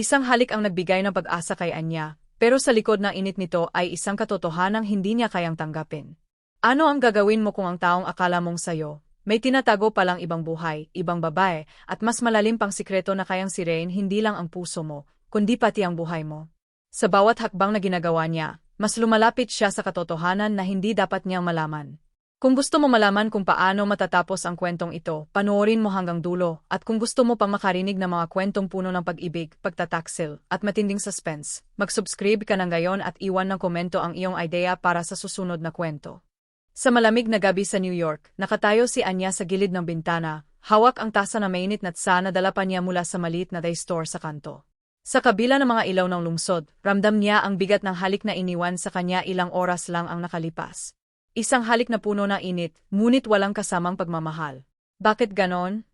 Isang halik ang nagbigay ng pag-asa kay Anya, pero sa likod ng init nito ay isang katotohanang hindi niya kayang tanggapin. Ano ang gagawin mo kung ang taong akala mong sayo, may tinatago palang ibang buhay, ibang babae, at mas malalim pang sikreto na kayang sirain hindi lang ang puso mo, kundi pati ang buhay mo. Sa bawat hakbang na ginagawa niya, mas lumalapit siya sa katotohanan na hindi dapat niyang malaman. Kung gusto mo malaman kung paano matatapos ang kwentong ito, panoorin mo hanggang dulo, at kung gusto mo pang makarinig ng mga kwentong puno ng pag-ibig, pagtataksil, at matinding suspense, mag-subscribe ka na ngayon at iwan ng komento ang iyong idea para sa susunod na kwento. Sa malamig na gabi sa New York, nakatayo si Anya sa gilid ng bintana, hawak ang tasa na mainit na tsa na dala pa niya mula sa maliit na day store sa kanto. Sa kabila ng mga ilaw ng lungsod, ramdam niya ang bigat ng halik na iniwan sa kanya ilang oras lang ang nakalipas. Isang halik na puno na init, ngunit walang kasamang pagmamahal. Bakit ganon?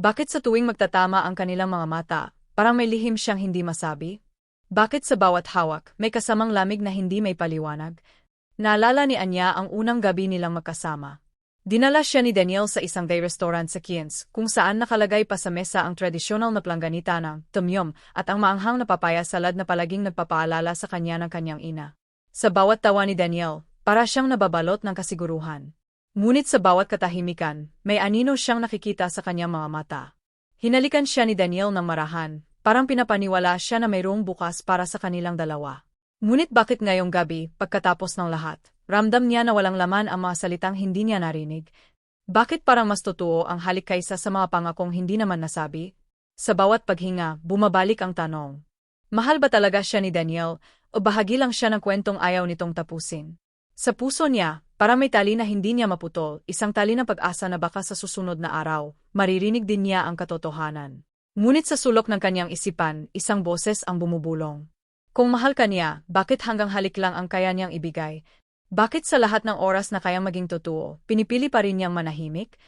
Bakit sa tuwing magtatama ang kanilang mga mata, parang may lihim siyang hindi masabi? Bakit sa bawat hawak, may kasamang lamig na hindi may paliwanag? Naalala ni Anya ang unang gabi nilang magkasama. Dinala siya ni Daniel sa isang day restaurant sa Kiens, kung saan nakalagay pa sa mesa ang tradisyonal na plangganita ng tumyom at ang maanghang na papaya salad na palaging nagpapaalala sa kanya ng kanyang ina. Sa bawat tawa ni Daniel, para siyang nababalot ng kasiguruhan. Ngunit sa bawat katahimikan, may anino siyang nakikita sa kanyang mga mata. Hinalikan siya ni Daniel ng marahan, parang pinapaniwala siya na mayroong bukas para sa kanilang dalawa. Ngunit bakit ngayong gabi, pagkatapos ng lahat, ramdam niya na walang laman ang mga salitang hindi niya narinig? Bakit parang mas totoo ang halik kaysa sa mga pangakong hindi naman nasabi? Sa bawat paghinga, bumabalik ang tanong. Mahal ba talaga siya ni Daniel, o bahagi lang siya ng kwentong ayaw nitong tapusin? Sa puso niya, para may tali na hindi niya maputol, isang tali ng pag-asa na baka sa susunod na araw, maririnig din niya ang katotohanan. Ngunit sa sulok ng kanyang isipan, isang boses ang bumubulong. Kung mahal ka niya, bakit hanggang halik lang ang kaya niyang ibigay? Bakit sa lahat ng oras na kayang maging totoo, pinipili pa rin niyang manahimik?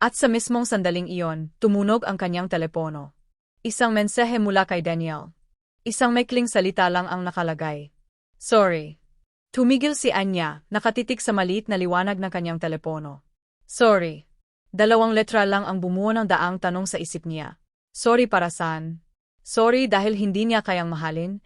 At sa mismong sandaling iyon, tumunog ang kanyang telepono. Isang mensahe mula kay Daniel. Isang maikling salita lang ang nakalagay. Sorry, Tumigil si Anya, nakatitik sa maliit na liwanag ng kanyang telepono. Sorry. Dalawang letra lang ang bumuo ng daang tanong sa isip niya. Sorry para saan? Sorry dahil hindi niya kayang mahalin?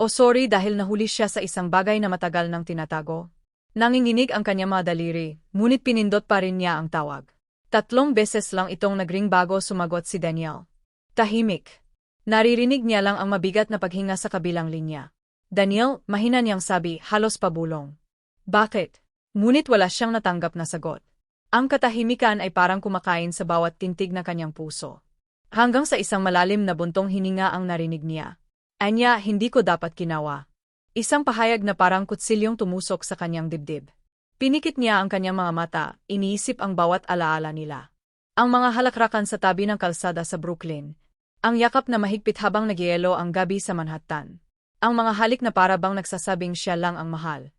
O sorry dahil nahuli siya sa isang bagay na matagal nang tinatago? Nanginginig ang kanyang mga daliri, ngunit pinindot pa rin niya ang tawag. Tatlong beses lang itong nagring bago sumagot si Daniel. Tahimik. Naririnig niya lang ang mabigat na paghinga sa kabilang linya. Daniel, mahina niyang sabi, halos pabulong. Bakit? Ngunit wala siyang natanggap na sagot. Ang katahimikan ay parang kumakain sa bawat tintig na kanyang puso. Hanggang sa isang malalim na buntong hininga ang narinig niya. Anya, hindi ko dapat kinawa. Isang pahayag na parang kutsilyong tumusok sa kanyang dibdib. Pinikit niya ang kanyang mga mata, iniisip ang bawat alaala nila. Ang mga halakrakan sa tabi ng kalsada sa Brooklyn. Ang yakap na mahigpit habang nagyelo ang gabi sa Manhattan. Ang mga halik na para bang nagsasabing siya lang ang mahal.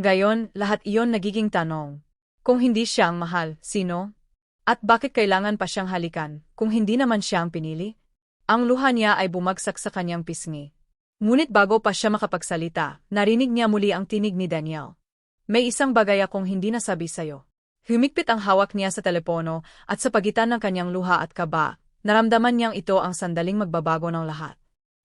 Gayon, lahat iyon nagiging tanong. Kung hindi siya ang mahal, sino? At bakit kailangan pa siyang halikan, kung hindi naman siya ang pinili? Ang luha niya ay bumagsak sa kanyang pisngi. Ngunit bago pa siya makapagsalita, narinig niya muli ang tinig ni Daniel. May isang bagay akong hindi nasabi sa'yo. Humikpit ang hawak niya sa telepono at sa pagitan ng kanyang luha at kaba, naramdaman niyang ito ang sandaling magbabago ng lahat.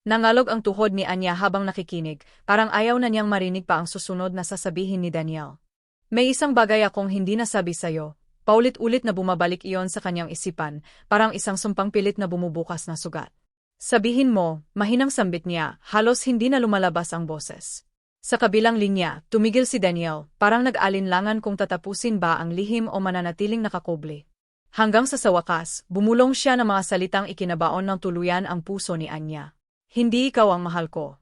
Nangalog ang tuhod ni Anya habang nakikinig, parang ayaw na niyang marinig pa ang susunod na sasabihin ni Daniel. May isang bagay akong hindi nasabi sa'yo, paulit-ulit na bumabalik iyon sa kanyang isipan, parang isang sumpang pilit na bumubukas na sugat. Sabihin mo, mahinang sambit niya, halos hindi na lumalabas ang boses. Sa kabilang linya, tumigil si Daniel, parang nag-alinlangan kung tatapusin ba ang lihim o mananatiling nakakubli. Hanggang sa sa wakas, bumulong siya ng mga salitang ikinabaon ng tuluyan ang puso ni Anya. Hindi ikaw ang mahal ko.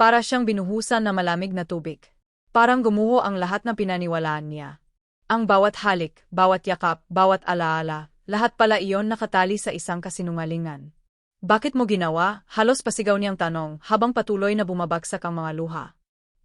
Para siyang binuhusan na malamig na tubig. Parang gumuho ang lahat ng pinaniwalaan niya. Ang bawat halik, bawat yakap, bawat alaala, lahat pala iyon nakatali sa isang kasinungalingan. Bakit mo ginawa? Halos pasigaw niyang tanong habang patuloy na bumabagsak ang mga luha.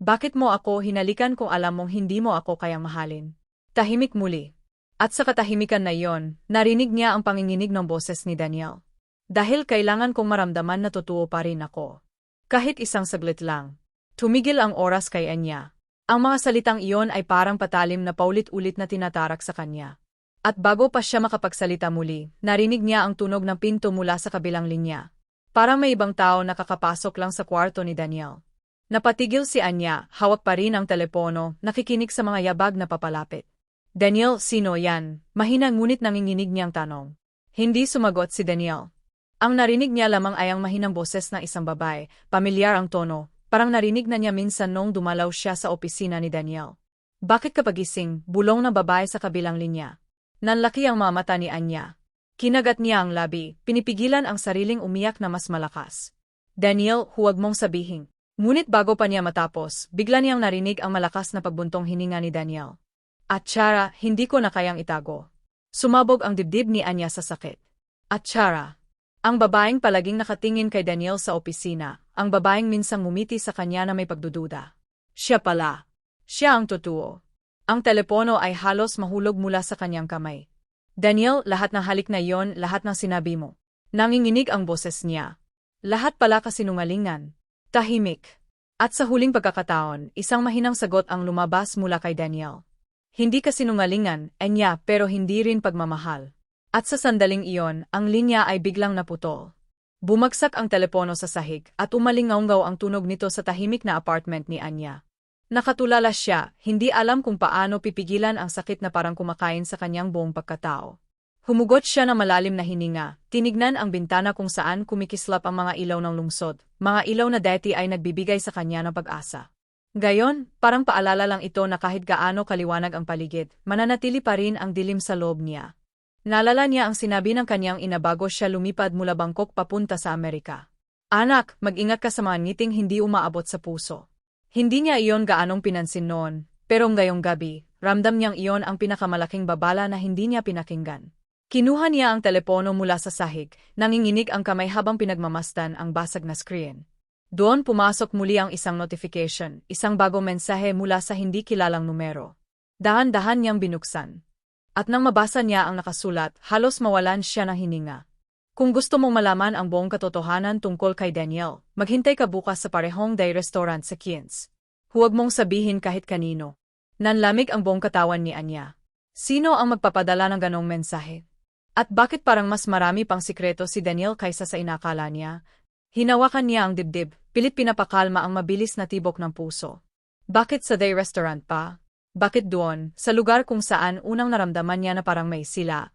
Bakit mo ako hinalikan kung alam mong hindi mo ako kayang mahalin? Tahimik muli. At sa katahimikan na iyon, narinig niya ang panginginig ng boses ni Daniel. Dahil kailangan kong maramdaman na totoo pa rin ako. Kahit isang saglit lang. Tumigil ang oras kay Anya. Ang mga salitang iyon ay parang patalim na paulit-ulit na tinatarak sa kanya. At bago pa siya makapagsalita muli, narinig niya ang tunog ng pinto mula sa kabilang linya. Parang may ibang tao nakakapasok lang sa kwarto ni Daniel. Napatigil si Anya, hawak pa rin ang telepono, nakikinig sa mga yabag na papalapit. Daniel, sino yan? Mahina ngunit nanginginig niyang tanong. Hindi sumagot si Daniel. Ang narinig niya lamang ay ang mahinang boses ng isang babae, pamilyar ang tono, parang narinig na niya minsan nung dumalaw siya sa opisina ni Daniel. Bakit kapagising, bulong na babae sa kabilang linya? Nanlaki ang mga mata ni Anya. Kinagat niya ang labi, pinipigilan ang sariling umiyak na mas malakas. Daniel, huwag mong sabihin. Ngunit bago pa niya matapos, bigla niyang narinig ang malakas na pagbuntong hininga ni Daniel. At hindi ko na kayang itago. Sumabog ang dibdib ni Anya sa sakit. At ang babaeng palaging nakatingin kay Daniel sa opisina, ang babaeng minsang ngumiti sa kanya na may pagdududa. Siya pala. Siya ang totoo. Ang telepono ay halos mahulog mula sa kanyang kamay. Daniel, lahat ng halik na iyon, lahat ng sinabi mo. Nanginginig ang boses niya. Lahat pala kasinungalingan. Tahimik. At sa huling pagkakataon, isang mahinang sagot ang lumabas mula kay Daniel. Hindi kasinungalingan, enya, pero hindi rin pagmamahal. At sa sandaling iyon, ang linya ay biglang naputol. Bumagsak ang telepono sa sahig at umalingaw ang tunog nito sa tahimik na apartment ni Anya. Nakatulala siya, hindi alam kung paano pipigilan ang sakit na parang kumakain sa kanyang buong pagkatao. Humugot siya ng malalim na hininga, tinignan ang bintana kung saan kumikislap ang mga ilaw ng lungsod, mga ilaw na dati ay nagbibigay sa kanya ng pag-asa. Gayon, parang paalala lang ito na kahit gaano kaliwanag ang paligid, mananatili pa rin ang dilim sa loob niya. Nalala niya ang sinabi ng kanyang ina bago siya lumipad mula Bangkok papunta sa Amerika. Anak, mag-ingat ka sa mga ngiting hindi umaabot sa puso. Hindi niya iyon gaanong pinansin noon, pero ngayong gabi, ramdam niyang iyon ang pinakamalaking babala na hindi niya pinakinggan. Kinuha niya ang telepono mula sa sahig, nanginginig ang kamay habang pinagmamastan ang basag na screen. Doon pumasok muli ang isang notification, isang bagong mensahe mula sa hindi kilalang numero. Dahan-dahan niyang binuksan. At nang mabasa niya ang nakasulat, halos mawalan siya ng hininga. Kung gusto mong malaman ang buong katotohanan tungkol kay Daniel, maghintay ka bukas sa parehong day restaurant sa Kins. Huwag mong sabihin kahit kanino. Nanlamig ang buong katawan ni Anya. Sino ang magpapadala ng ganong mensahe? At bakit parang mas marami pang sikreto si Daniel kaysa sa inakala niya? Hinawakan niya ang dibdib, pilit pinapakalma ang mabilis na tibok ng puso. Bakit sa day restaurant pa? Bakit doon, sa lugar kung saan unang naramdaman niya na parang may sila,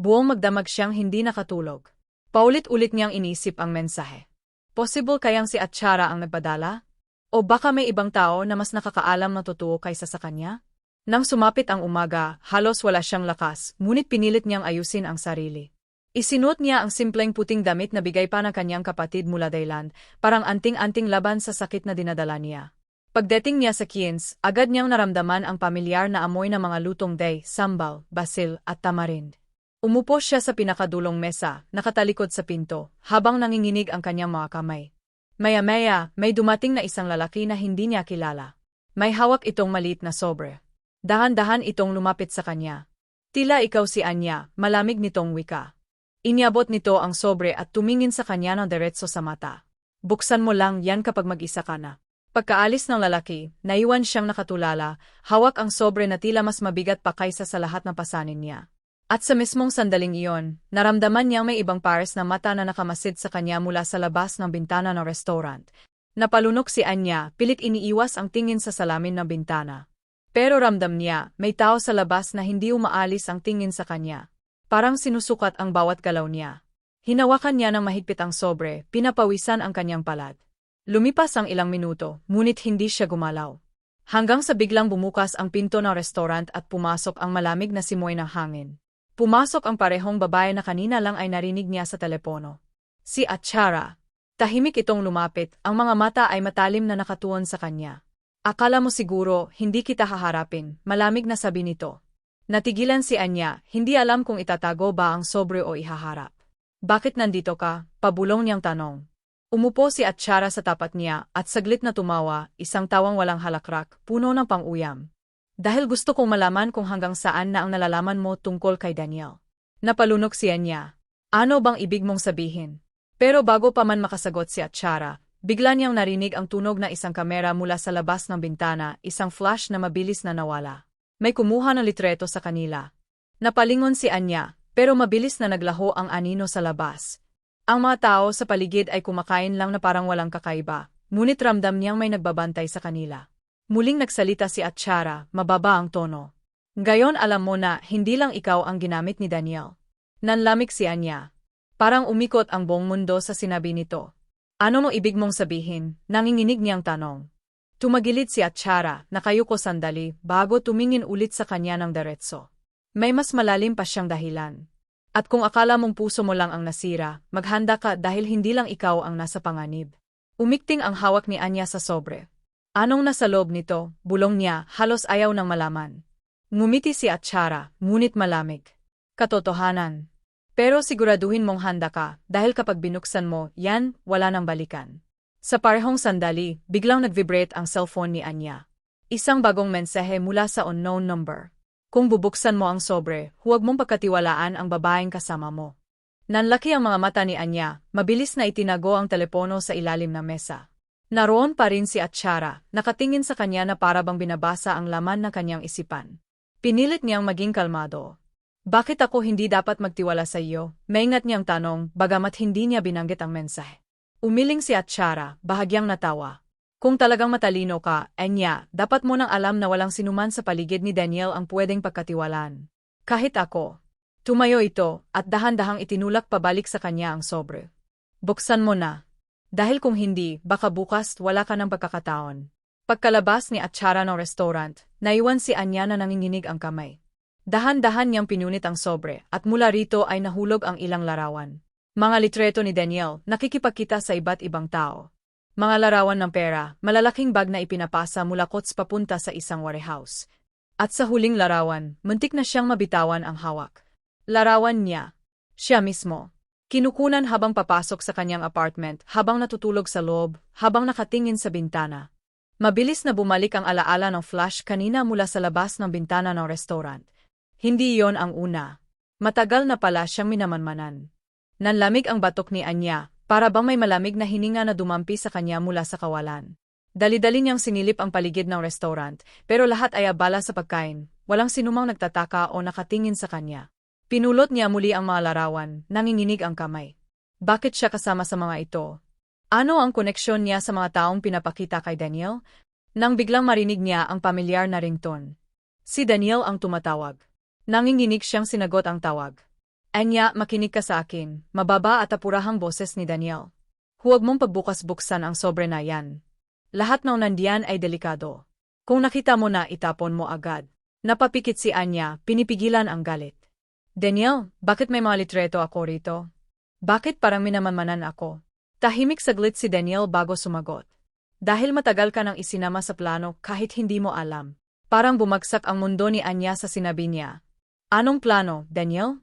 Buong magdamag siyang hindi nakatulog. Paulit-ulit niyang inisip ang mensahe. Possible kayang si Atchara ang nagpadala? O baka may ibang tao na mas nakakaalam na totoo kaysa sa kanya? Nang sumapit ang umaga, halos wala siyang lakas, ngunit pinilit niyang ayusin ang sarili. Isinuot niya ang simpleng puting damit na bigay pa ng kanyang kapatid mula Thailand, parang anting-anting laban sa sakit na dinadala niya. Pagdating niya sa Kiens, agad niyang naramdaman ang pamilyar na amoy ng mga lutong day, sambal, basil, at tamarind. Umupo siya sa pinakadulong mesa, nakatalikod sa pinto, habang nanginginig ang kanyang mga kamay. Maya-maya, may dumating na isang lalaki na hindi niya kilala. May hawak itong maliit na sobre. Dahan-dahan itong lumapit sa kanya. Tila ikaw si Anya, malamig nitong wika. Iniabot nito ang sobre at tumingin sa kanya ng diretso sa mata. Buksan mo lang yan kapag mag-isa ka na. Pagkaalis ng lalaki, naiwan siyang nakatulala, hawak ang sobre na tila mas mabigat pa kaysa sa lahat ng pasanin niya. At sa mismong sandaling iyon, naramdaman niyang may ibang pares na mata na nakamasid sa kanya mula sa labas ng bintana ng restaurant. Napalunok si Anya, pilit iniiwas ang tingin sa salamin ng bintana. Pero ramdam niya, may tao sa labas na hindi umaalis ang tingin sa kanya. Parang sinusukat ang bawat galaw niya. Hinawakan niya ng mahigpit ang sobre, pinapawisan ang kanyang palad. Lumipas ang ilang minuto, ngunit hindi siya gumalaw. Hanggang sa biglang bumukas ang pinto ng restaurant at pumasok ang malamig na simoy ng hangin. Pumasok ang parehong babae na kanina lang ay narinig niya sa telepono. Si Achara. Tahimik itong lumapit, ang mga mata ay matalim na nakatuon sa kanya. Akala mo siguro, hindi kita haharapin, malamig na sabi nito. Natigilan si Anya, hindi alam kung itatago ba ang sobre o ihaharap. Bakit nandito ka? Pabulong niyang tanong. Umupo si Atchara sa tapat niya at saglit na tumawa, isang tawang walang halakrak, puno ng pang-uyam. Dahil gusto kong malaman kung hanggang saan na ang nalalaman mo tungkol kay Daniel. Napalunok siya niya. Ano bang ibig mong sabihin? Pero bago pa man makasagot si Atchara, bigla niyang narinig ang tunog na isang kamera mula sa labas ng bintana, isang flash na mabilis na nawala. May kumuha ng litreto sa kanila. Napalingon si Anya, pero mabilis na naglaho ang anino sa labas. Ang mga tao sa paligid ay kumakain lang na parang walang kakaiba, ngunit ramdam niyang may nagbabantay sa kanila. Muling nagsalita si Atchara, mababa ang tono. Gayon alam mo na hindi lang ikaw ang ginamit ni Daniel. Nanlamig si Anya. Parang umikot ang buong mundo sa sinabi nito. Ano mo ibig mong sabihin? Nanginginig niyang tanong. Tumagilid si Atchara, nakayuko sandali, bago tumingin ulit sa kanya ng diretso. May mas malalim pa siyang dahilan. At kung akala mong puso mo lang ang nasira, maghanda ka dahil hindi lang ikaw ang nasa panganib. Umikting ang hawak ni Anya sa sobre. Anong nasa loob nito, bulong niya, halos ayaw ng malaman. Ngumiti si Atchara, ngunit malamig. Katotohanan. Pero siguraduhin mong handa ka, dahil kapag binuksan mo, yan, wala nang balikan. Sa parehong sandali, biglang nag-vibrate ang cellphone ni Anya. Isang bagong mensahe mula sa unknown number. Kung bubuksan mo ang sobre, huwag mong pagkatiwalaan ang babaeng kasama mo. Nanlaki ang mga mata ni Anya, mabilis na itinago ang telepono sa ilalim ng mesa. Naroon pa rin si Atchara, nakatingin sa kanya na para bang binabasa ang laman ng kanyang isipan. Pinilit niyang maging kalmado. Bakit ako hindi dapat magtiwala sa iyo? Maingat niyang tanong, bagamat hindi niya binanggit ang mensahe. Umiling si Atchara, bahagyang natawa. Kung talagang matalino ka, Enya, dapat mo nang alam na walang sinuman sa paligid ni Daniel ang pwedeng pagkatiwalaan. Kahit ako. Tumayo ito, at dahan-dahang itinulak pabalik sa kanya ang sobre. Buksan mo na. Dahil kung hindi, baka bukas wala ka ng pagkakataon. Pagkalabas ni Atchara ng restaurant, naiwan si Anya na nanginginig ang kamay. Dahan-dahan niyang pinunit ang sobre, at mula rito ay nahulog ang ilang larawan. Mga litreto ni Daniel, nakikipagkita sa iba't ibang tao. Mga larawan ng pera, malalaking bag na ipinapasa mula kots papunta sa isang warehouse. At sa huling larawan, muntik na siyang mabitawan ang hawak. Larawan niya. Siya mismo. Kinukunan habang papasok sa kanyang apartment, habang natutulog sa loob, habang nakatingin sa bintana. Mabilis na bumalik ang alaala ng flash kanina mula sa labas ng bintana ng restaurant. Hindi yon ang una. Matagal na pala siyang minamanmanan. Nanlamig ang batok ni Anya, para bang may malamig na hininga na dumampi sa kanya mula sa kawalan. Dali-dali niyang sinilip ang paligid ng restaurant, pero lahat ay abala sa pagkain, walang sinumang nagtataka o nakatingin sa kanya. Pinulot niya muli ang mga larawan, nanginginig ang kamay. Bakit siya kasama sa mga ito? Ano ang koneksyon niya sa mga taong pinapakita kay Daniel? Nang biglang marinig niya ang pamilyar na ringtone. Si Daniel ang tumatawag. Nanginginig siyang sinagot ang tawag. Anya, makinig ka sa akin, mababa at apurahang boses ni Daniel. Huwag mong pagbukas-buksan ang sobre na yan. Lahat ng nandiyan ay delikado. Kung nakita mo na, itapon mo agad. Napapikit si Anya, pinipigilan ang galit. Daniel, bakit may mga litreto ako rito? Bakit parang minamanmanan ako? Tahimik saglit si Daniel bago sumagot. Dahil matagal ka nang isinama sa plano kahit hindi mo alam. Parang bumagsak ang mundo ni Anya sa sinabi niya. Anong plano, Daniel?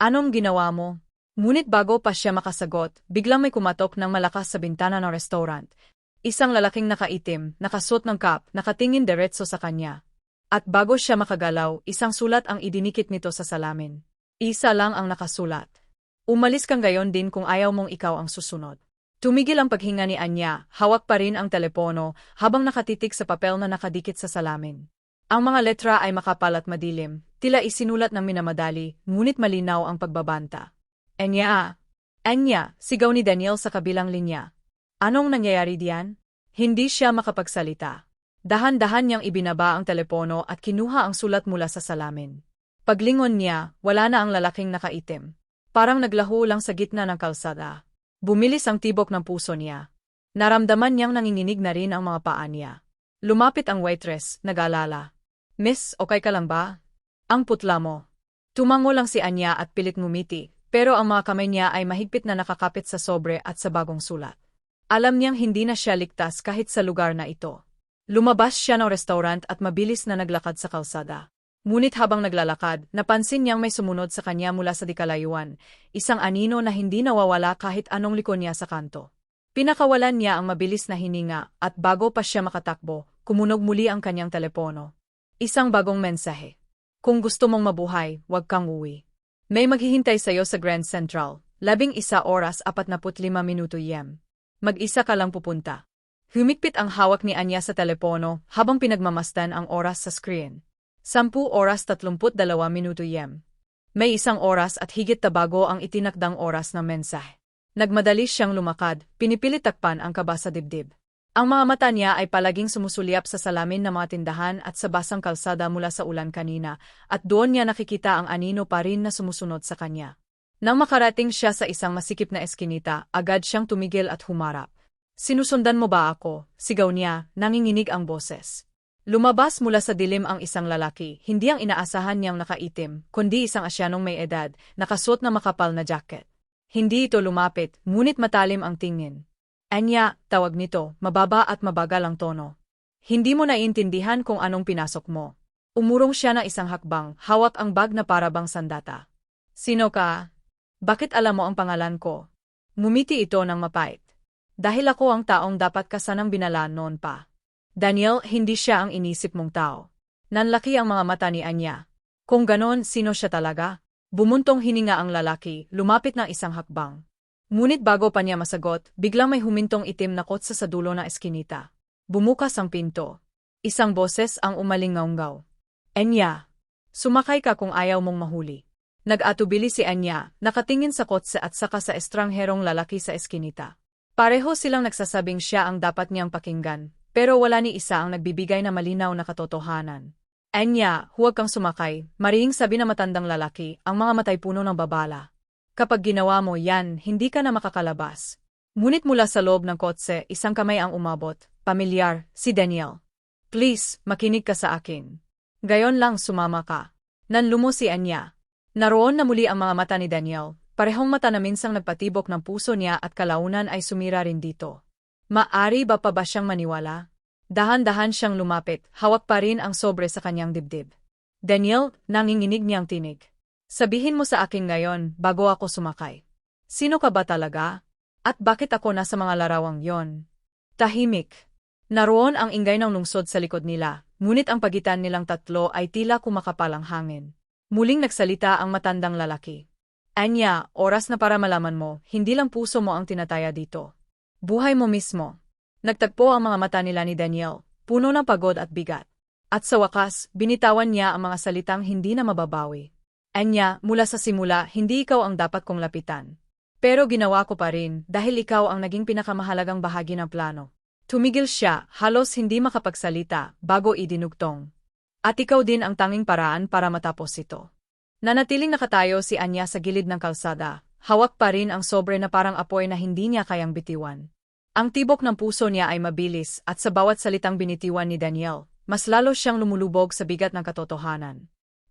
Anong ginawa mo? Ngunit bago pa siya makasagot, biglang may kumatok ng malakas sa bintana ng restaurant. Isang lalaking nakaitim, nakasuot ng cap, nakatingin diretso sa kanya. At bago siya makagalaw, isang sulat ang idinikit nito sa salamin. Isa lang ang nakasulat. Umalis kang gayon din kung ayaw mong ikaw ang susunod. Tumigil ang paghinga ni Anya, hawak pa rin ang telepono, habang nakatitik sa papel na nakadikit sa salamin. Ang mga letra ay makapal at madilim, tila isinulat ng minamadali, ngunit malinaw ang pagbabanta. Enya! Enya! Sigaw ni Daniel sa kabilang linya. Anong nangyayari diyan? Hindi siya makapagsalita. Dahan-dahan niyang ibinaba ang telepono at kinuha ang sulat mula sa salamin. Paglingon niya, wala na ang lalaking nakaitim. Parang naglaho lang sa gitna ng kalsada. Bumilis ang tibok ng puso niya. Naramdaman niyang nanginginig na rin ang mga paa niya. Lumapit ang waitress, nag-alala. Miss, okay ka lang ba? Ang putla mo. Tumango lang si Anya at pilit ngumiti, pero ang mga kamay niya ay mahigpit na nakakapit sa sobre at sa bagong sulat. Alam niyang hindi na siya ligtas kahit sa lugar na ito. Lumabas siya ng restaurant at mabilis na naglakad sa kalsada. Ngunit habang naglalakad, napansin niyang may sumunod sa kanya mula sa dikalayuan, isang anino na hindi nawawala kahit anong liko niya sa kanto. Pinakawalan niya ang mabilis na hininga at bago pa siya makatakbo, kumunog muli ang kanyang telepono. Isang bagong mensahe. Kung gusto mong mabuhay, huwag kang uwi. May maghihintay sa'yo sa Grand Central, labing isa oras apat na lima minuto yem. Mag-isa ka lang pupunta. Humikpit ang hawak ni Anya sa telepono habang pinagmamastan ang oras sa screen. Sampu oras tatlumput dalawa minuto yem. May isang oras at higit tabago ang itinakdang oras ng mensahe. Nagmadali siyang lumakad, pinipilit takpan ang kaba sa dibdib. Ang mga mata niya ay palaging sumusulyap sa salamin ng mga tindahan at sa basang kalsada mula sa ulan kanina, at doon niya nakikita ang anino pa rin na sumusunod sa kanya. Nang makarating siya sa isang masikip na eskinita, agad siyang tumigil at humarap. Sinusundan mo ba ako? Sigaw niya, nanginginig ang boses. Lumabas mula sa dilim ang isang lalaki, hindi ang inaasahan niyang nakaitim, kundi isang asyanong may edad, nakasuot na makapal na jacket. Hindi ito lumapit, ngunit matalim ang tingin. Anya, tawag nito, mababa at mabagal ang tono. Hindi mo naiintindihan kung anong pinasok mo. Umurong siya na isang hakbang, hawak ang bag na parabang sandata. Sino ka? Bakit alam mo ang pangalan ko? Ngumiti ito ng mapait. Dahil ako ang taong dapat ka sanang binalaan noon pa. Daniel, hindi siya ang inisip mong tao. Nanlaki ang mga mata ni Anya. Kung ganon, sino siya talaga? Bumuntong hininga ang lalaki, lumapit ng isang hakbang. Ngunit bago pa niya masagot, biglang may humintong itim na kotse sa dulo ng eskinita. Bumukas ang pinto. Isang boses ang umaling ngaunggaw. Enya, sumakay ka kung ayaw mong mahuli. Nag-atubili si Anya, nakatingin sa kotse at saka sa estrangherong lalaki sa eskinita. Pareho silang nagsasabing siya ang dapat niyang pakinggan, pero wala ni isa ang nagbibigay na malinaw na katotohanan. Anya, huwag kang sumakay, mariing sabi na matandang lalaki, ang mga matay puno ng babala. Kapag ginawa mo yan, hindi ka na makakalabas. Ngunit mula sa loob ng kotse, isang kamay ang umabot. Pamilyar, si Daniel. Please, makinig ka sa akin. Gayon lang sumama ka. Nanlumo si Anya. Naroon na muli ang mga mata ni Daniel. Parehong mata na minsang nagpatibok ng puso niya at kalaunan ay sumira rin dito. Maari ba pa ba siyang maniwala? Dahan-dahan siyang lumapit, hawak pa rin ang sobre sa kanyang dibdib. Daniel, nanginginig niyang tinig. Sabihin mo sa akin ngayon, bago ako sumakay. Sino ka ba talaga? At bakit ako nasa mga larawang yon? Tahimik. Naroon ang ingay ng lungsod sa likod nila, ngunit ang pagitan nilang tatlo ay tila kumakapalang hangin. Muling nagsalita ang matandang lalaki. Anya, oras na para malaman mo, hindi lang puso mo ang tinataya dito. Buhay mo mismo. Nagtagpo ang mga mata nila ni Daniel, puno ng pagod at bigat. At sa wakas, binitawan niya ang mga salitang hindi na mababawi. Anya, mula sa simula, hindi ikaw ang dapat kong lapitan. Pero ginawa ko pa rin dahil ikaw ang naging pinakamahalagang bahagi ng plano. Tumigil siya, halos hindi makapagsalita, bago idinugtong. At ikaw din ang tanging paraan para matapos ito. Nanatiling nakatayo si Anya sa gilid ng kalsada, hawak pa rin ang sobre na parang apoy na hindi niya kayang bitiwan. Ang tibok ng puso niya ay mabilis at sa bawat salitang binitiwan ni Daniel, mas lalo siyang lumulubog sa bigat ng katotohanan.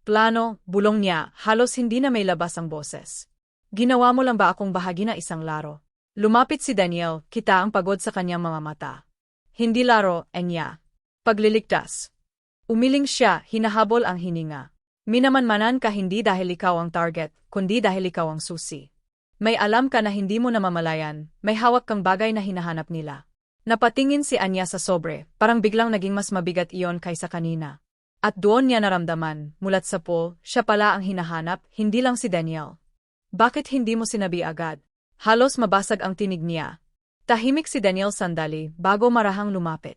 Plano, bulong niya, halos hindi na may labas ang boses. Ginawa mo lang ba akong bahagi na isang laro? Lumapit si Daniel, kita ang pagod sa kanyang mga mata. Hindi laro, Enya. Pagliligtas. Umiling siya, hinahabol ang hininga. Minamanmanan ka hindi dahil ikaw ang target, kundi dahil ikaw ang susi. May alam ka na hindi mo namamalayan, may hawak kang bagay na hinahanap nila. Napatingin si Anya sa sobre, parang biglang naging mas mabigat iyon kaysa kanina. At doon niya naramdaman, mulat sa pool, siya pala ang hinahanap, hindi lang si Daniel. Bakit hindi mo sinabi agad? Halos mabasag ang tinig niya. Tahimik si Daniel sandali bago marahang lumapit.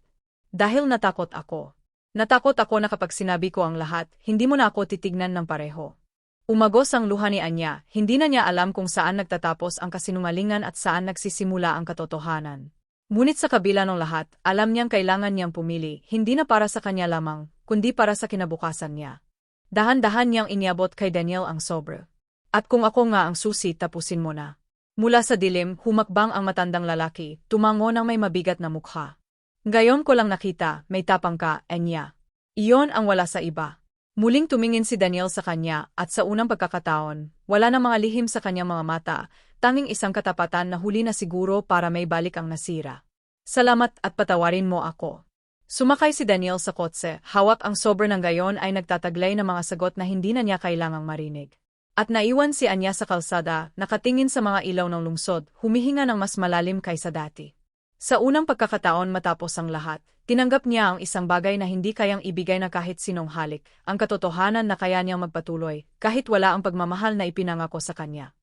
Dahil natakot ako. Natakot ako na kapag sinabi ko ang lahat, hindi mo na ako titignan ng pareho. Umagos ang luha ni Anya, hindi na niya alam kung saan nagtatapos ang kasinungalingan at saan nagsisimula ang katotohanan. Ngunit sa kabila ng lahat, alam niyang kailangan niyang pumili, hindi na para sa kanya lamang, kundi para sa kinabukasan niya. Dahan-dahan niyang iniabot kay Daniel ang sobre. At kung ako nga ang susi, tapusin mo na. Mula sa dilim, humakbang ang matandang lalaki, tumango ng may mabigat na mukha. Gayon ko lang nakita, may tapang ka, Enya. Iyon ang wala sa iba. Muling tumingin si Daniel sa kanya at sa unang pagkakataon, wala na mga lihim sa kanyang mga mata, tanging isang katapatan na huli na siguro para may balik ang nasira. Salamat at patawarin mo ako. Sumakay si Daniel sa kotse, hawak ang sobre ng gayon ay nagtataglay ng mga sagot na hindi na niya kailangang marinig. At naiwan si Anya sa kalsada, nakatingin sa mga ilaw ng lungsod, humihinga ng mas malalim kaysa dati. Sa unang pagkakataon matapos ang lahat, tinanggap niya ang isang bagay na hindi kayang ibigay na kahit sinong halik, ang katotohanan na kaya niyang magpatuloy, kahit wala ang pagmamahal na ipinangako sa kanya.